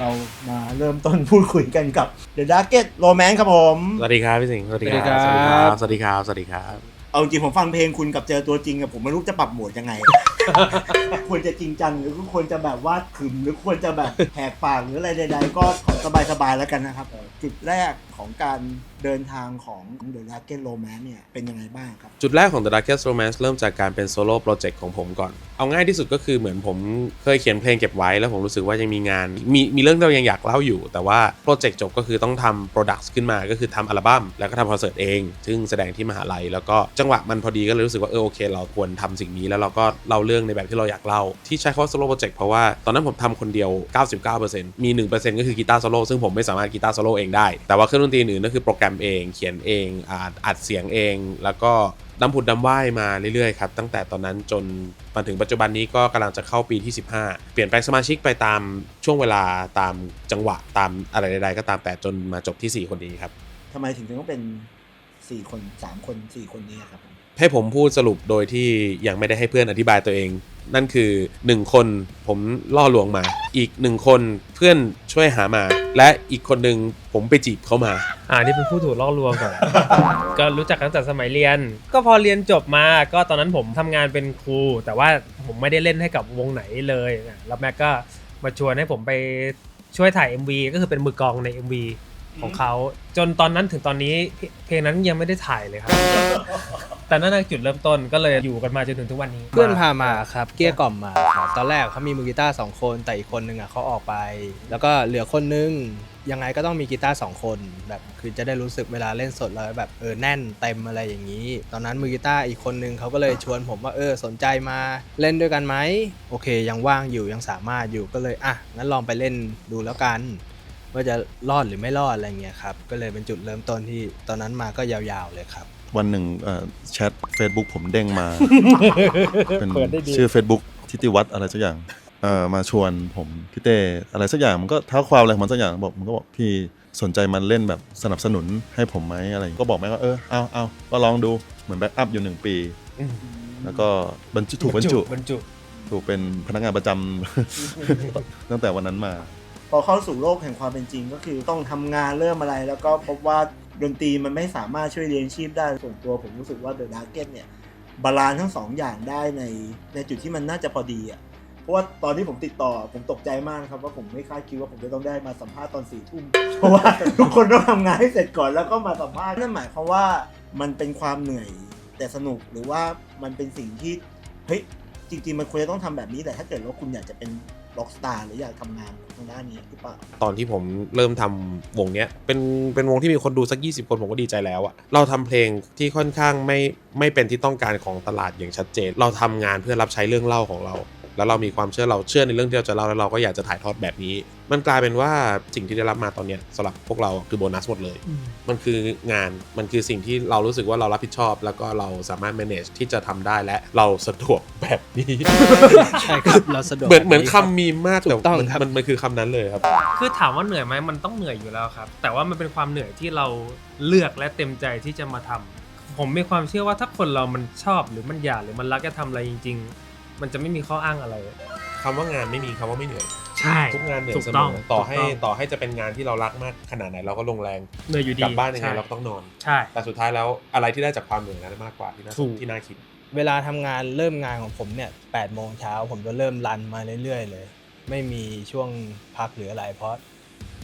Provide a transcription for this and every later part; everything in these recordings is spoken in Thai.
เรามาเริ่มต้นพูดคุยกันกับ The Darkest Romance ครับผม สวัสดีครับพี่สิงห์สวัสดีครัสวัสดีครับ สวัสดีครับ สวัสดีครับ เอาจริงผมฟังเพลงคุณกับเจอตัวจริงอะผมไม่รู้จะปรับโหมดยังไง ควรจะจริงจังหรือควรจะแบบว่าขึมหรือควรจะแบบแหกปากหรืออะไรใดๆก็ขอสบายๆแล้วกันนะครับ จุดแรกของการเดินทางของ The Darkest Romance เนี่ยเป็นยังไงบ้างครับ จุดแรกของ The Darkest Romance เริ่มจากการเป็นโซโล่โปรเจกต์ของผมก่อน เอาง่ายที่สุดก็คือเหมือนผมเคยเขียนเพลงเก็บไว้แล้วผมรู้สึกว่ายังมีงาน มีมีเรื่องที่เรายังอยากเล่าอยู่ แต่ว่าโปรเจกต์จบก็คือต้องทำโปรดักต์ขึ้นมาก็คือทำอัลบั้มแล้วก็ทำคอนเสิร์ตเอง ซึ่งแสดงที่มหาลัยแล้วก็จังหวะมันพอดีก็เลยรู้สึกว่าเออโอเค เราควรทำสิ่งนี้แล้วเราก็เล่าเรื่องในแบบที่เราอยากเล่า ที่ใช้คำว่าโซโล่โปรเจกต์เพราะว่าตอนนั้นผมทำคนเดียว 99%มี 1%ก็คือกีตาร์โซโล่ซึ่งผมไม่สามารถกีตาร์โซโล่เองได้ แต่ว่าเครื่องดนตรีอื่นก็คือโปรแกรมเองเขียนเองอ,อัดเสียงเอง แล้วก็ดำผุดดำว่ายมาเรื่อยๆครับตั้งแต่ตอนนั้นจนมาถึงปัจจุบันนี้ก็กำลังจะเข้าปีที่ 15 เปลี่ยนแปลงสมาชิกไปตามช่วงเวลาตามจังหวะตามอะไรใดๆก็ตามแต่จนมาจบที่ 4 คนนี้ครับทำไมถึงต้องเป็น 4 คน 3 คน 4 คนนี้ครับ ให้ผมพูดสรุปโดยที่ยังไม่ได้ให้เพื่อนอธิบายตัวเอง นั่นคือ 1 คนผมล่อลวงมา อีก1คนเพื่อนช่วยหามา และอีกคนหนึ่งผมไปจีบเขามา อ่านี่เป็นผู้ถูกล่อลวงก่อน ก็รู้จักกันตั้งแต่สมัยเรียน ก็พอเรียนจบมา ก็ตอนนั้นผมทำงานเป็นครู แต่ว่าผมไม่ได้เล่นให้กับวงไหนเลยนะแล้วแม็กก็มาชวนให้ผมไปช่วยถ่าย MV ก็คือเป็นมือกลองใน MV ของเขาจนตอนนั้นถึงตอนนี้เพเพลงนั้นยังไม่ได้ถ่ายเลยครับ แต่นั่นคือจุดเริ่มต้นก็เลยอยู่กันมาจนถึงทุกวันนี้ เพื่อนพามาครับเกลี้ยกล่อมมาครับตอนแรกเขามีมือกีตาร์สองคนแต่อีกคนนึงอะเขาออกไป แล้วก็เหลือคนนึงยังไงก็ต้องมีกีตาร์สองคนแบบคือจะได้รู้สึกเวลาเล่นสดแล้วแบบเออแน่นเต็มอะไรอย่างนี้ ตอนนั้นมือกีตาร์อีกคนนึงเขาก็เลยชวนผมว่าเออสนใจมาเล่นด้วยกันไหมโอเค ยังว่างอยู่ยังสามารถอยู่ก็เลยอะงั้นลองไปเล่นดูแล้วกัน ว่าจะรอดหรือไม่รอดอะไรเงี้ยครับ ก็เลยเป็นจุดเริ่มต้นที่ตอนนั้นมาก็ยาวๆเลยครับ วันหนึ่งเอ่อแชท Facebook ผมเด้งมา เป็นเปิดได้ดี ชื่อ Facebook ทิติวัฒน์อะไรสักอย่างเอ่อมาชวนผมพี่เต้อะไรสักอย่างมันก็เท้าความอะไรของมันสักอย่างบอกมันก็บอกพี่สนใจมันเล่นแบบสนับสนุนให้ผมไหมอะไรอย่างงี้ก็บอกแม่ว่าเออเอาเอาก็ลองดูเหมือนแบ็กอัพอยู่หนึ่งปี แล้วก็บรรจุถูกบรรจุ บรรจุ ถูกเป็นพนักงานประจำ ตั้งแต่วันนั้นมา พอเข้าสู่โลกแห่งความเป็นจริง ก็คือต้องทำงานเริ่มอะไร แล้วก็พบว่าดนตรีมันไม่สามารถช่วยเลี้ยงชีพได้ส่วนตัวผมรู้สึกว่า The Darkest เนี่ยบาลานซ์ทั้งสองอย่างได้ในในจุดที่มันน่าจะพอดีอะเพราะว่าตอนที่ผมติดต่อผมตกใจมากครับ ว่าผมไม่คาดคิดว่าผมจะต้องได้มาสัมภาษณ์ตอนสี่ทุ่มเพราะว่าทุกคนต้องทำงานให้เสร็จก่อนแล้วก็มาสัมภาษณ์นั่นหมายความว่ามันเป็นความเหนื่อยแต่สนุกหรือว่ามันเป็นสิ่งที่เฮ้ยจริงๆมันควรจะต้องทำแบบนี้แต่ถ้าเกิดว่าคุณอยากจะเป็น ร็อกสตาร์หรืออยากทำงานทางด้านนี้หรือเปล่า ตอนที่ผมเริ่มทำวงเนี้ยเป็นเป็นวงที่มีคนดูสัก 20 คนผมก็ดีใจแล้วอะเราทำเพลงที่ค่อนข้างไม่ไม่เป็นที่ต้องการของตลาดอย่างชัดเจน เราทำงานเพื่อรับใช้เรื่องเล่าของเรา แล้วเรามีความเชื่อเราเชื่อในเรื่องที่เราจะเล่าแล้วเราก็อยากจะถ่ายทอดแบบนี้ มันกลายเป็นว่าสิ่งที่ได้รับมาตอนเนี้ยสำหรับพวกเราคือโบนัสหมดเลย มันคืองาน มันคือสิ่งที่เรารู้สึกว่าเรารับผิดชอบ แล้วก็เราสามารถ manage ที่จะทำได้และเราสะดวกแบบ นี้ ใช่ครับเราสะดวกเหมือนเหมือนแบบรับคำมีมมากถูแต่กต้องมันครับ มันมันคือคำนั้นเลยครับ คือถามว่าเหนื่อยไหมมันต้องเหนื่อยอยู่แล้วครับ แต่ว่ามันเป็นความเหนื่อยที่เราเลือกและเต็มใจที่จะมาทำผมมีความเชื่อว่าถ้าคนเรามันชอบหรือมันอยากหรือมันรักจะทำอะไรจริง ๆ มันจะไม่มีข้ออ้างอะไร คำว่างานไม่มีคำว่าไม่เหนื่อย ใช่ ทุกงานเหนื่อยถูกเสมต้องอต่อให้ถูกต้อง ต่อให้จะเป็นงานที่เรารักมากขนาดไหนเราก็ลงแรงเหนื่อยอยู่ดีกลับบ้านยังไงใช่เราก็ต้องนอน ใช่ แต่สุดท้ายแล้วอะไรที่ได้จากความเหนื่อยนั้นมากกว่าที่น่าถูก ที่น่าคิด เวลาทำงานเริ่มงานของผมเนี่ย8โมงเช้าผมจะเริ่มรันมาเรื่อยๆเลย ไม่มีช่วงพักหรืออะไรเพราะ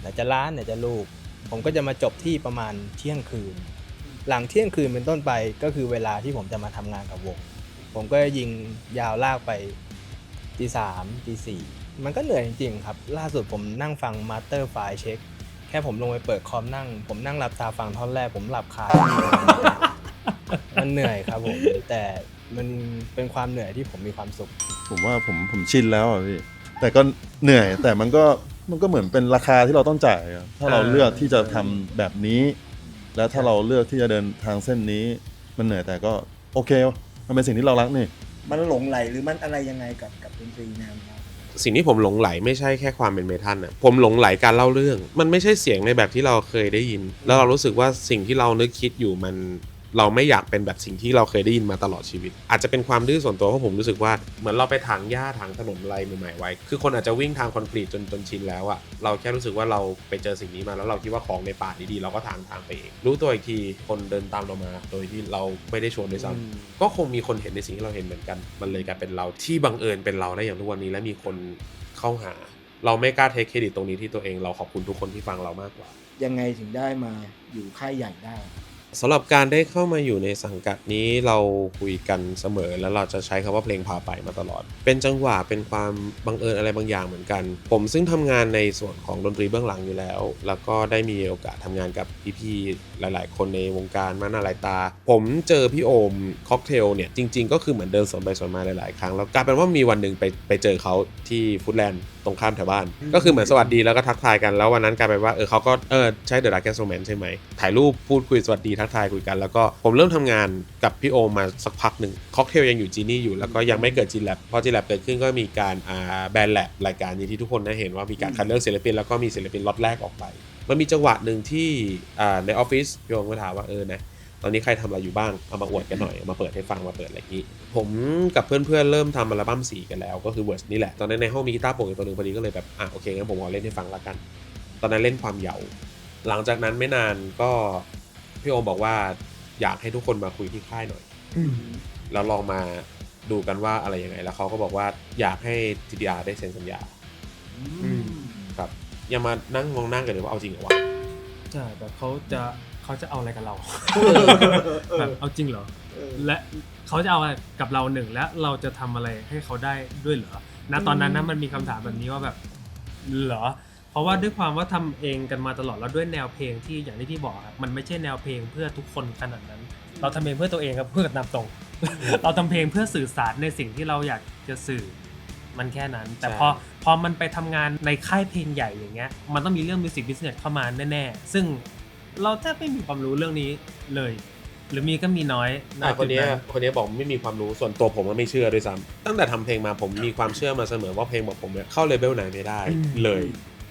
ไหนจะร้านไหนจะลูก ผมก็จะมาจบที่ประมาณเที่ยงคืน หลังเที่ยงคืนเป็นต้นไปก็คือเวลาที่ผมจะมาทำงานกับวง ผมก็ยิงยาวลากไปตีสามตีสี่มันก็เหนื่อยจริงๆครับ ล่าสุดผมนั่งฟังมาสเตอร์ไฟล์เช็ค แค่ผมลงไปเปิดคอมนั่ง ผมนั่งหลับตาฟังท่อนแรกผมหลับคาที่ มันเหนื่อยครับผมแต่ มันเป็นความเหนื่อยที่ผมมีความสุข ผมว่าผมผมชินแล้วอะพี่แต่ก็เหนื่อยแต่มันก็มันก็เหมือนเป็นราคาที่เราต้องจ่ายอะถ้าเราอ่าเลือกที่จะทำแบบนี้ แล้วถ้าเราเลือกที่จะเดินทางเส้นนี้ มันเหนื่อยแต่ก็โอเค มันเป็นสิ่งที่เรารักนี่ มันหลงไหลหรือมันอะไรยังไงกับกับดนตรีแนวนี้สิ่งที่ผมหลงไหลไม่ใช่แค่ความเป็นเมทัลนะผมหลงไหลการเล่าเรื่อง มันไม่ใช่เสียงในแบบที่เราเคยได้ยิน แล้วเรารู้สึกว่าสิ่งที่เรานึกคิดอยู่มัน เราไม่อยากเป็นแบบสิ่งที่เราเคยได้ยินมาตลอดชีวิต อาจจะเป็นความดื้อส่วนตัวเพราะผมรู้สึกว่าเหมือนเราไปถางหญ้าถางถนนอะไรใหม่ๆไว้ คือคนอาจจะวิ่งทางคอนกรีตจนจนชินแล้วอะเราแค่รู้สึกว่าเราไปเจอสิ่งนี้มาแล้วเราคิดว่าของในป่าดีๆเราก็ถางทางไปเองรู้ตัวอีกทีคนเดินตามเรามา โดยที่เราไม่ได้ชวนด้วยซ้ำก็คงมีคนเห็นในสิ่งที่เราเห็นเหมือนกัน มันเลยกลายเป็นเราที่บังเอิญเป็นเราได้อย่างทุกวันนี้และมีคนเข้าหา เราไม่กล้าเทคเครดิตตรงนี้ที่ตัวเองเราขอบคุณทุกคนที่ฟังเรามากกว่า ยังไงถึงได้มาอยู่ค่ายใหญ่ได้ สำหรับการได้เข้ามาอยู่ในสังกัดนี้เราคุยกันเสมอ แล้วเราจะใช้คำว่าเพลงพาไปมาตลอด เป็นจังหวะเป็นความบังเอิญอะไรบางอย่างเหมือนกัน ผมซึ่งทำงานในส่วนของดนตรีเบื้องหลังอยู่แล้ว แล้วก็ได้มีโอกาสทำงานกับพี่ๆหลาย ๆ คนในวงการมาหน้าหลายตา ผมเจอพี่โอมค็อกเทลเนี่ยจริง ๆ ก็คือเหมือนเดินสวนไปสวนมาหลายๆ ครั้งแล้วกลายเป็นว่ามีวันหนึ่งไปไปเจอเขาที่ฟุตแลนด์ ตรงข้ามแถวบ้าน ก็คือเหมือนสวัสดีแล้วก็ทักทายกันแล้ววันนั้นกลายเป็นว่าเออเขาก็เออใช่เดอะรักแกสโมนใช่ไหมถ่ายรูปพูดคุยสวัสดีทักทายคุยกัน แล้วก็ผมเริ่มทำงานกับพี่โอมาสักพักหนึ่งค็อกเทลยังอยู่จีนี่อยู่แล้วก็ยังไม่เกิดจีแลบพอจีแลบเกิดขึ้นก็มีการอ่าแบรนด์แลบรายการนี้ที่ทุกคนได้เห็นว่ามีการคัดเลือกศิลปินแล้วก็มีศิลปินล็อตแรกออกไปมันมีจังหวะหนึ่งที่อ่าในออฟฟิศพี่โอมก็ถามว่าเออนะ ตอนนี้ใครทำอะไรอยู่บ้าง เอามาอวดกันหน่อยเอามาเปิดให้ฟังมาเปิดอะไรอย่างนี้ ผมกับเพื่อนๆเริ่มทำอัลบั้มสีกันแล้ว ก็คือเวิร์สนี่แหละ ตอนนั้นในห้องมีกีตาร์โปร่งอยู่ตัวหนึ่งพอดีก็เลยแบบอะโอเคงั้นผมขอเล่นให้ฟังละกัน ตอนนั้นเล่นความเหยาหลังจากนั้นไม่นานก็พี่โอมบอกว่าอยากให้ทุกคนมาคุยที่ค่ายหน่อยแล้วลองมาดูกันว่าอะไรยังไง แล้วเขาก็บอกว่าอยากให้ TDR ได้เซ็นสัญญาครับอย่ามานั่งมองนั่งกันเลยว่าเอาจริงเหรอวะใช่แบบเขาจะ เขาจะเอาอะไรกับเราแบบเอาจริงเหรอ และเขาจะเอาอะไรกับเราหนึ่งและเราจะทำอะไรให้เขาได้ด้วยเหรอณตอนนั้นนะมันมีคำถามแบบนี้ว่าแบบเหรอ เพราะว่าด้วยความว่าทำเองกันมาตลอดแล้วด้วยแนวเพลงที่อย่างที่พี่บอกครับมันไม่ใช่แนวเพลงเพื่อทุกคนขนาดนั้น เราทำเพลงเพื่อตัวเองครับเพื่อกันนำตรง เราทำเพลงเพื่อสื่อสารในสิ่งที่เราอยากจะสื่อมันแค่นั้น แต่ใช่ พอพอมันไปทำงานในค่ายเพลงใหญ่อย่างเงี้ยมันต้องมีเรื่องมิวสิกบิสเนสเข้ามาแน่ๆ ซึ่ง เราแทบไม่มีความรู้เรื่องนี้เลย หรือมีก็มีน้อยณอะคนเนี้ยจุดคนเนี้ยบอกไม่มีความรู้ส่วนตัวผมก็ไม่เชื่อด้วยซ้ำตั้งแต่ทำเพลงมาผมมีความเชื่อมาเสมอว่าเพลงบอกผมเนี่ยเข้าเลเวลไหนไม่ได้เลย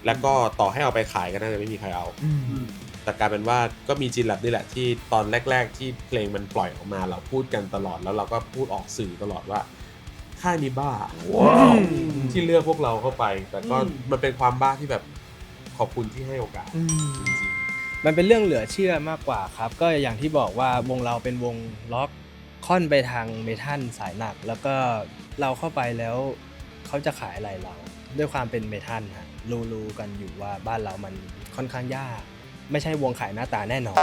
แล้วก็ต่อให้เอาไปขายก็น่าจะไม่มีใครเอาอืมแต่กลายเป็นว่าก็มีจีนแลบนี่แหละที่ตอนแรก ๆ ที่เพลงมันปล่อยออกมาเราพูดกันตลอดแล้วเราก็พูดออกสื่อตลอดว่าค่ายนี้บ้าที่เลือกพวกเราเข้าไป แต่ก็อืมมันเป็นความบ้าที่แบบขอบคุณที่ให้โอกาสจริงๆ มันเป็นเรื่องเหลือเชื่อมากกว่าครับ ก็อย่างที่บอกว่าวงเราเป็นวงล็อกค่อนไปทางเมทัลสายหนัก แล้วก็เราเข้าไปแล้วเขาจะขายอะไรเรา ด้วยความเป็นเมทัลฮะรู้ๆกันอยู่ว่าบ้านเรามันค่อนข้างยาก ไม่ใช่วงขายหน้าตาแน่นอน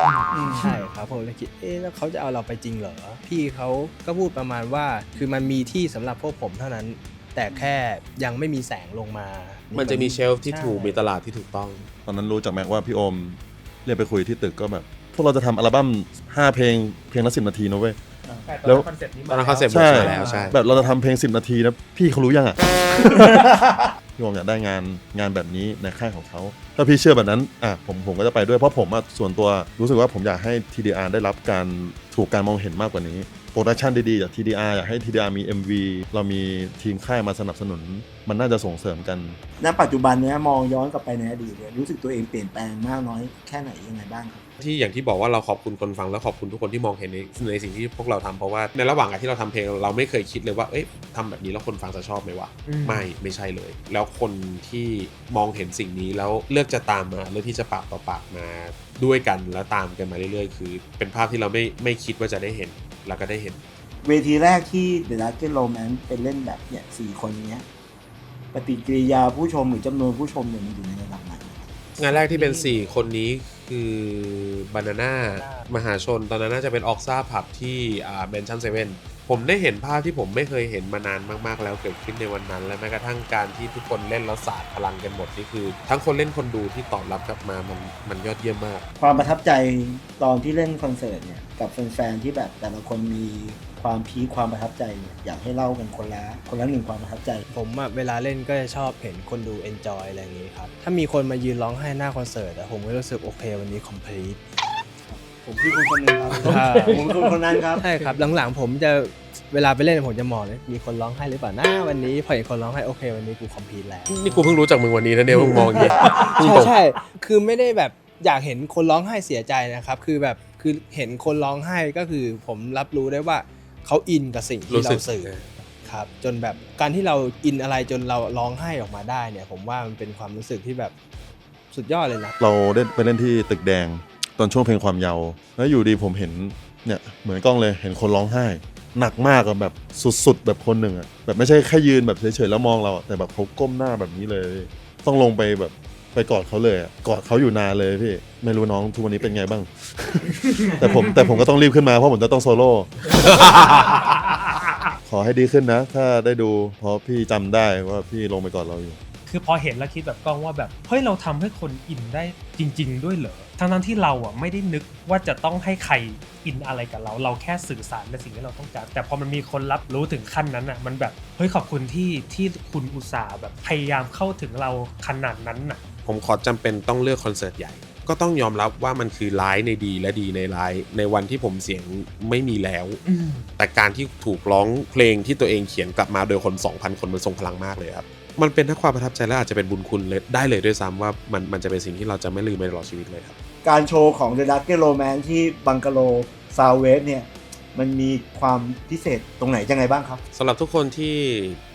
ใช่ครับผมเลยคิดเอ๊ะแล้วเขาจะเอาเราไปจริงเหรอพี่เขาก็พูดประมาณว่า คือมันมีที่สำหรับพวกผมเท่านั้น แต่แค่ยังไม่มีแสงลงมามัมันจะมีเชลฟ์ที่ถูกมีตลาดที่ถูกต้อง ตอนนั้นรู้จากแม็กว่าพี่โอม เรียกไปคุยที่ตึกก็แบบ พวกเราจะทำอัลบั้ม5 เพลงเพลงละสินาทีนะเว้ยแล้แล้ววคอนเซ็ปต์นี้ตอนนั้นคอนเซ็ปต์ใช่ มาแล้วใช่ แบบเราจะทำเพลง 10 นาทีนะพี่เขารู้ยังอะ พี่โอมอยากได้งานงานแบบนี้ในค่ายของเขา ถ้าพี่เชื่อแบบนั้นอะผมผมก็จะไปด้วยเพราะผมอะส่วนตัวรู้สึกว่าผมอยากให้ TDR ได้รับการถูกการมองเห็นมากกว่านี้ โปรดักชันดีๆจาก TDR อยากให้ TDR มี MV เรามีทีมค่ายมาสนับสนุน มันน่าจะส่งเสริมกัน ณ ปัจจุบันเนี้ยมองย้อนกลับไปในอดีตเนี่ยรู้สึกตัวเองเปลี่ยนแปลงมากน้อยแค่ไหนยังไงบ้างครับ ที่อย่างที่บอกว่าเราขอบคุณคนฟังแล้วขอบคุณทุกคนที่มองเห็นในในสิ่งที่พวกเราทำเพราะว่าในระหว่างที่เราทำเพลงเราไม่เคยคิดเลยว่าเอ้ยทำแบบนี้แล้วคนฟังจะชอบไหมวะอืม ไม่ไม่ใช่เลย แล้วคนที่มองเห็นสิ่งนี้แล้วเลือกจะตามมาเลือกที่จะปากต่อปากมาด้วยกันแล้วตามกันมาเรื่อยๆ คือ เป็นภาพที่เราไม่ไม่คิดว่าจะได้เห็น แล้วก็ได้เห็น เวทีแรกที่ The Dark Romance เป็นเล่นแบบเนี่ยสี่คนเนี้ยปฏิกิริยาผู้ชมหรือจำนวนผู้ชมเนี่ยมันอยู่ในระดับไหนงานแรกที่เป็น 4 คนนี้คือบานาน่ามหาชน ตอนนั้นน่าจะเป็นออกซ่าผับที่อ่าเบนชั่นเซเว่น ผมได้เห็นภาพที่ผมไม่เคยเห็นมานานมากๆ แล้วเกิดขึ้นในวันนั้น และแม้กระทั่งการที่ทุกคนเล่นแล้วสาดพลังกันหมดนี่คือ ทั้งคนเล่นคนดูที่ตอบรับกลับมามันมันยอดเยี่ยมมาก ความประทับใจตอนที่เล่นคอนเสิร์ตเนี่ยกับแฟนๆที่แบบแต่ละคนมีความพีคความประทับใจเนี่ยอยากให้เล่ากันคนละคนละหนึ่งความประทับใจ ผมอะเวลาเล่นก็จะชอบเห็นคนดู enjoy อะไรอย่างงี้ครับ ถ้ามีคนมายืนร้องไห้หน้าคอนเสิร์ตอะผมก็รู้สึกโอเควันนี้ complete ผมคือคนคนหนึ่งครับอ่าผมคือคนคนนั้นครับ ใช่ครับหลังๆผมจะเวลาไปเล่นผมจะมองเลยมีคนร้องไห้หรือเปล่านะวันนี้พอเห็นคนร้องไห้โอเควันนี้กู complete แล้วนี่กูเพิ่งรู้จากมึงวันนี้นะเนี่ยมึงมองอย่างนี้ใช่ใช่คือไม่ได้แบบอยากเห็นคนร้องไห้เสียใจนะครับ คือแบบคือเห็นคนร้องไห้ก็คือผมรับรู้ได้ว่าเขาอินกับสิ่งที่รู้เราสึกสื่อครับจนแบบการที่เราอินอะไรจนเราร้องไห้ออกมาได้เนี่ย ผมว่ามันเป็นความรู้สึกที่แบบสุดยอดเลยนะ เราได้ไปเล่นที่ตึกแดง ตอนช่วงเพลงความเยาว์แล้วอยู่ดีผมเห็นเนี่ยเหมือนกล้องเลยเห็นคนร้องไห้ หนักมากอะแบบสุดๆ แบบคนหนึ่งอะแบบไม่ใช่แค่ยืนแบบเฉยๆแล้วมองเราอะแต่แบบเขาก้มหน้าแบบนี้เลย ต้องลงไปแบบไปกอดเขาเลยอะกอดเขาอยู่นานเลยพี่ไม่รู้น้องทุกวันนี้เป็นไงบ้าง แต่ผมแต่ผมก็ต้องรีบขึ้นมาเพราะผมจะต้องโซโล่ขอให้ดีขึ้นนะ ถ้าได้ดูเพราะพี่จำได้ว่าพี่ลงไปกอดเราอยู่ คือพอเห็นแล้วคิดแบบกล้องว่าแบบเฮ้ยเราทำให้คนอินได้จริง ๆ ด้วยเหรอ ทั้งนั้นที่เราอะไม่ได้นึกว่าจะต้องให้ใครอินอะไรกับเรา เราแค่สื่อสารในสิ่งที่เราต้องการ แต่พอมันมีคนรับรู้ถึงขั้นนั้นอะ มันแบบเฮ้ยขอบคุณที่ที่คุณอุตส่าห์แบบพยายามเข้าถึงเราขนาดนั้นน่ะ ผมขอจำเป็นต้องเลือกคอนเสิร์ตใหญ่ ก็ต้องยอมรับว่ามันคือร้ายในดีและดีในร้าย ในวันที่ผมเสียงไม่มีแล้ว แต่การที่ถูกร้องเพลงที่ตัวเองเขียนกลับมาโดยคน 2,000 คนมันทรงพลังมากเลยครับ มันเป็นทั้งความประทับใจและอาจจะเป็นบุญคุณเลยได้เลยด้วยซ้ำว่ามันมันจะเป็นสิ่งที่เราจะไม่ลืมไปตลอดชีวิตเลยครับ การโชว์ของ The Dark Romance ที่บังกะโลซาวเวสเนี่ยมันมีความพิเศษตรงไหนยังไงบ้างครับสำหรับทุกคนที่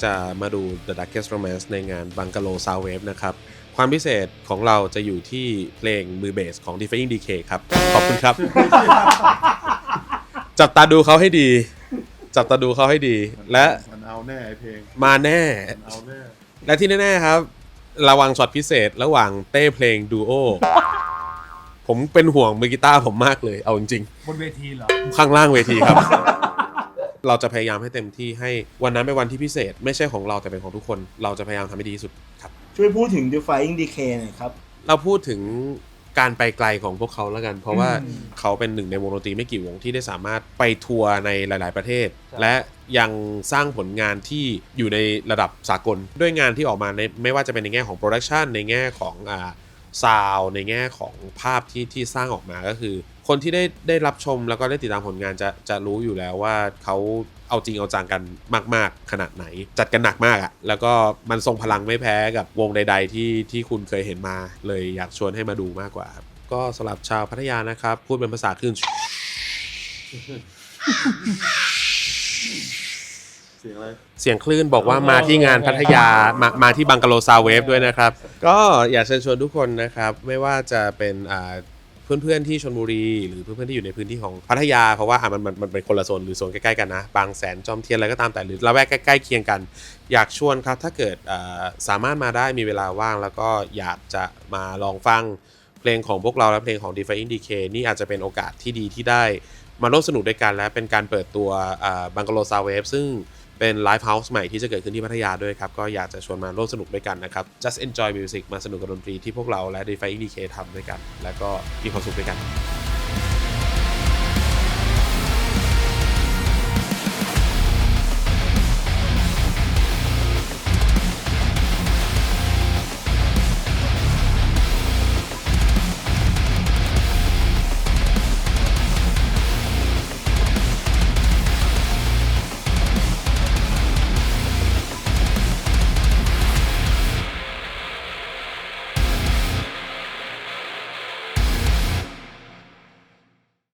จะมาดู The Darkest Romance ในงาน Bungalow Soundwave นะครับ ความพิเศษของเราจะอยู่ที่เพลงมือเบสของ Defying DK ครับ ขอบคุณครับ จับตาดูเขาให้ดี จับตาดูเขาให้ดี และมันเอาแน่ไอเพลงมาแน่ มันเอาแน่ และที่แน่ๆครับ ระวังช็อตพิเศษระหว่างเต้เพลงดูโอ ผมเป็นห่วงมือกีตาร์ผมมากเลย เอาจริงบนเวทีเหรอ ๆข้างล่างเวทีครับ เราจะพยายามให้เต็มที่ให้วันนั้นเป็นวันที่พิเศษ ไม่ใช่ของเราแต่เป็นของทุกคน เราจะพยายามทำให้ดีที่สุดครับ ช่วยพูดถึง Defying Decay หน่อยครับ เราพูดถึง การไปไกลของพวกเขาแล้วกัน เพราะว่าอืมเขาเป็นหนึ่งในวงดนตรีไม่กี่วงที่ได้สามารถไปทัวร์ในหลาย ๆ ประเทศ และยังสร้างผลงานที่อยู่ในระดับสากล ด้วยงานที่ออกมาในไม่ว่าจะเป็นในแง่ของโปรดักชันในแง่ของอ่าซาวในแง่ของภาพที่ที่สร้างออกมาก็คือ คนที่ได้ได้รับชมแล้วก็ได้ติดตามผลงานจะจะรู้อยู่แล้วว่าเขา เอาจริงเอาจังกันมาก ๆ ขนาดไหน จัดกันหนักมากอะแล้วก็มันทรงพลังไม่แพ้กับวงใด ๆ ที่ที่คุณเคยเห็นมา เลยอยากชวนให้มาดูมากกว่าครับก็สำหรับชาวพัทยานะครับ พูดเป็นภาษาคลื่นเสียงอะไร เสียงคลื่นบอกว่ามาที่งานพัทยามามาที่บังกะโลซาวเวฟด้วยนะครับ ก็อยากเชิญชวนทุกคนนะครับ ไม่ว่าจะเป็นอ่า เพื่อนๆที่ชนบุรี หรือเพื่อนๆที่อยู่ในพื้นที่ของพัทยาเพราะว่าอะมันมันมันเป็นคนละโซนหรือโซนใกล้ๆกันนะ บางแสนจอมเทียนอะไรก็ตามแต่หรือละแวกใกล้ๆเคียงกัน อยากชวนครับถ้าเกิดสามารถมาได้มีเวลาว่างแล้วก็อยากจะมาลองฟังเพลงของพวกเราและเพลงของ Defying DK นี่อาจจะเป็นโอกาสที่ดีที่ได้มาร่วมสนุกด้วยกันและเป็นการเปิดตัวบังกโลซาเวฟซึ่ง เป็นไลฟ์เฮาส์ใหม่ที่จะเกิดขึ้นที่พัทยาด้วยครับ ก็อยากจะชวนมาร่วมสนุกด้วยกันนะครับ just enjoy music มาสนุกกับดนตรีที่พวกเราและ d e f i n g DK ทำด้วยกัน แล้วก็มีความสุขด้วยกัน